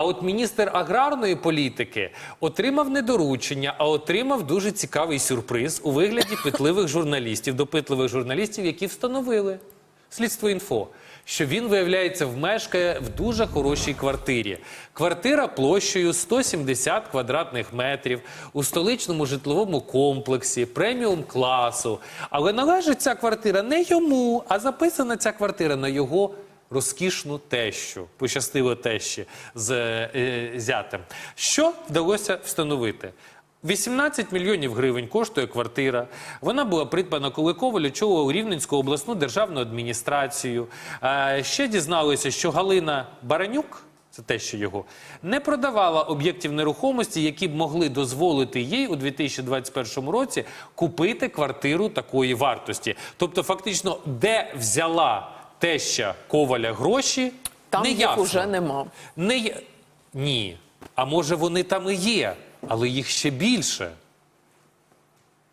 А от міністр аграрної політики отримав не доручення, а отримав дуже цікавий сюрприз у вигляді питливих журналістів, допитливих журналістів, які встановили слідство інфо. Що він, виявляється, вмешкає в дуже хорошій квартирі. Квартира площею 170 квадратних метрів у столичному житловому комплексі, преміум класу. Але належить ця квартира не йому, а записана ця квартира на його розкішну тещу, пощастило тещі з е, зятем. Що вдалося встановити? 18 мільйонів гривень коштує квартира. Вона була придбана, коли Коваль очолював Рівненську обласну державну адміністрацію. Е, ще дізналися, що Галина Баранюк. Це те, що його не продавала об'єктів нерухомості, які б могли дозволити їй у 2021 році купити квартиру такої вартості. Тобто, фактично, де взяла теща коваля гроші, Там не їх ясно. уже нема. Не. Ні. А може вони там і є, але їх ще більше.